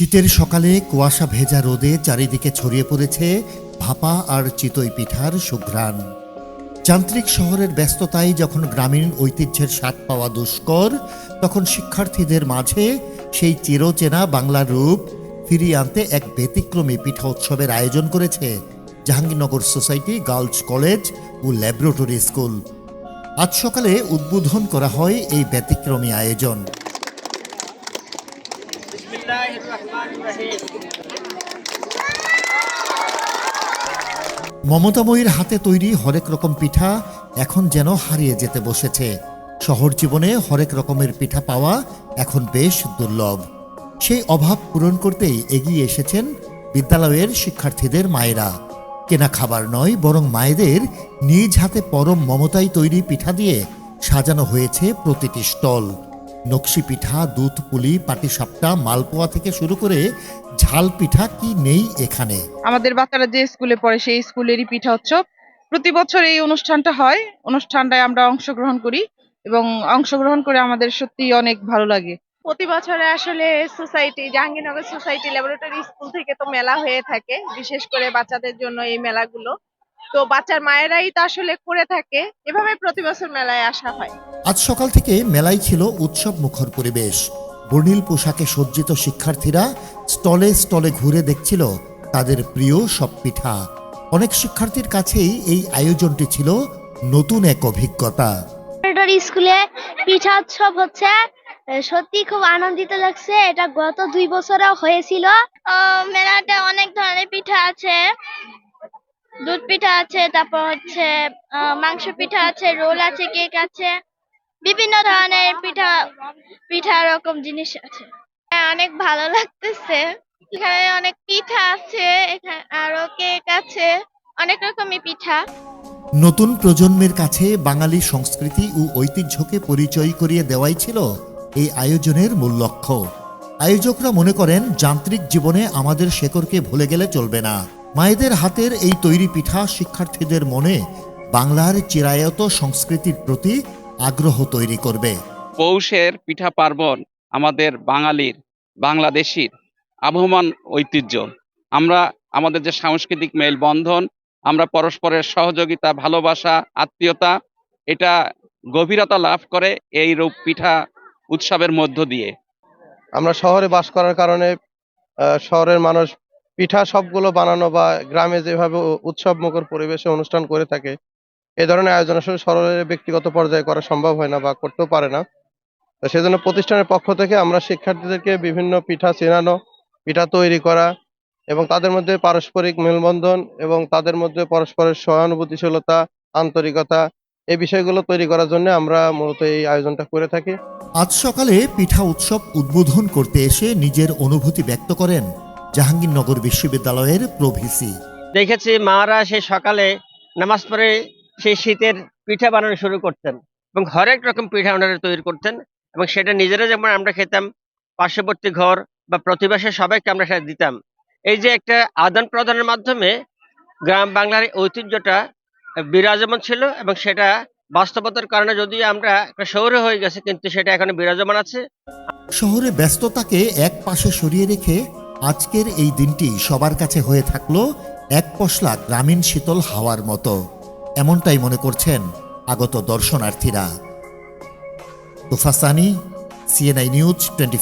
শীতের সকালে কুয়াশা ভেজা রোদে চারিদিকে ছড়িয়ে পড়েছে ভাপা আর চিতই পিঠার সুঘ্রাণ। যান্ত্রিক শহরের ব্যস্ততায় যখন গ্রামীণ ঐতিহ্যের স্বাদ পাওয়া দুষ্কর, তখন শিক্ষার্থীদের মাঝে সেই চিরচেনা বাংলার রূপ ফিরিয়ে আনতে এক ব্যতিক্রমী পিঠা উৎসবের আয়োজন করেছে জাহাঙ্গীরনগর সোসাইটি গার্লস কলেজ ও ল্যাবরেটরি স্কুল। আজ সকালে উদ্বোধন করা হয় এই ব্যতিক্রমী আয়োজন। মমতাময়ীর হাতে তৈরি হরেক রকম পিঠা এখন যেন হারিয়ে যেতে বসেছে। শহর জীবনে হরেক রকমের পিঠা পাওয়া এখন বেশ দুর্লভ। সেই অভাব পূরণ করতেই এগিয়ে এসেছেন বিদ্যালয়ের শিক্ষার্থীদের মায়েরা। কেনা খাবার নয়, বরং মায়েদের নিজ হাতে পরম মমতায় তৈরি পিঠা দিয়ে সাজানো হয়েছে প্রতিটি স্টল। নকশি পিঠা দুধ পুলি পাটিসাপটা মালপোয়া থেকে শুরু করে ঝাল পিঠা কি নেই এখানে? আমাদের বাচ্চারা যে স্কুলে পড়ে সেই স্কুলেরই পিঠা উৎসব। প্রতি বছর এই অনুষ্ঠানটা হয়। অনুষ্ঠানটায় আমরা অংশগ্রহণ করি এবং অংশগ্রহণ করে আমাদের সত্যি অনেক ভালো লাগে। প্রতি বছরে আসলে society Jahangirnagar society laboratory school থেকে তো মেলা হয়ে থাকে। বিশেষ করে বাচ্চাদের জন্য এই মেলাগুলো। তো বাচ্চার মায়েরাই তো আসলে করে থাকে। এভাবে প্রতি বছর মেলায় আসা হয়। আজ সকাল থেকে মেলায় ছিল উৎসব মুখর পরিবেশ। বর্ণিল পোশাকে সজ্জিত শিক্ষার্থীরা স্টলে স্টলে ঘুরে দেখছিল তাদের প্রিয় সব পিঠা। অনেক শিক্ষার্থীর কাছেই এই আয়োজনটি ছিল নতুন এক অভিজ্ঞতা। স্কুলে পিঠা উৎসব হচ্ছে। সত্যি খুব আনন্দিত লাগছে। এটা গত দুই বছরও হয়েছিল। মেলাতে অনেক ধরনের পিঠা আছে। দুধ পিঠা আছে তারপর হচ্ছে মাংস পিঠা আছে রোল আছে কেক আছে বিভিন্ন ধরনের পিঠা পিঠা রকম জিনিস আছে। হ্যাঁ, অনেক ভালো লাগতেছে। এখানে অনেক পিঠা আছে এখানে আরও কেক আছে অনেক রকমের পিঠা। নতুন প্রজন্মের কাছে বাঙালি সংস্কৃতি ও ঐতিহ্যকে পরিচয় করিয়ে দেওয়াই ছিল এই আয়োজনের মূল লক্ষ্য। আয়োজকরা মনে করেন যান্ত্রিক জীবনে আমাদের শেকড়কে ভুলে গেলে চলবে না। মায়েদের হাতের এই তৈরি পিঠা শিক্ষার্থীদের মনে বাংলার চিরায়ত সংস্কৃতির প্রতি আগ্রহ তৈরি করবে। পৌষের পিঠা পার্বণ আমাদের বাঙালির বাংলাদেশির আবহমান ঐতিহ্য। আমরা আমাদের যে সাংস্কৃতিক মেলবন্ধন আমরা পরস্পরের সহযোগিতা ভালোবাসা আত্মীয়তা এটা গভীরতা লাভ করে এই রূপ পিঠা উৎসবের মধ্য দিয়ে। আমরা শহরে বাস করার কারণে আহ, শহরের মানুষ পিঠা সবগুলো বানানো বা গ্রামে যেভাবে উৎসব মুখর পরিবেশে অনুষ্ঠান করে থাকে, এ ধরনের আয়োজন আসলে শহরের ব্যক্তিগত পর্যায়ে করা সম্ভব হয় না বা করতেও পারে না। তো সেজন্য প্রতিষ্ঠানের পক্ষ থেকে আমরা শিক্ষার্থীদেরকে বিভিন্ন পিঠা চেনানো, পিঠা তৈরি করা এবং তাদের মধ্যে পারস্পরিক মেলবন্ধন এবং তাদের মধ্যে পরস্পরের সহানুভূতিশীলতা, আন্তরিকতা এই বিষয়গুলো তৈরি করার জন্য আমরা মূলত এই আয়োজনটা করে থাকি। আজ সকালে পিঠা উৎসব উদ্বোধন করতে এসে নিজের অনুভূতি ব্যক্ত করেন জাহাঙ্গীরনগর বিশ্ববিদ্যালয়ের প্রভিসি। দেখেছি মারা সেই সকালে নামাজ পড়ে সেই শীতের পিঠা বানানো শুরু করতেন এবং হরেক রকম পিঠা ওনারা তৈরি করতেন এবং সেটা নিজেরা যেমন আমরা খেতাম পার্শ্ববর্তী ঘর বা প্রতিবেশী সবাইকে আমরা সেটা দিতাম। এই যে একটা আদান প্রদানের মাধ্যমে গ্রাম বাংলার ঐতিহ্যটা বিরাজমান ছিল এবং সেটা বাস্তবতার কারণে যদিও আমরা একটা শহরে হয়ে গেছে কিন্তু সেটা এখনও বিরাজমান আছে। শহরে ব্যস্ততাকে এক পাশে সরিয়ে রেখে আজকের এই দিনটি সবার কাছে হয়ে থাকল এক পশলা গ্রামীণ শীতল হাওয়ার মতো। এমনটাই মনে করছেন আগত দর্শনার্থীরা। Tufasani CNI news twenty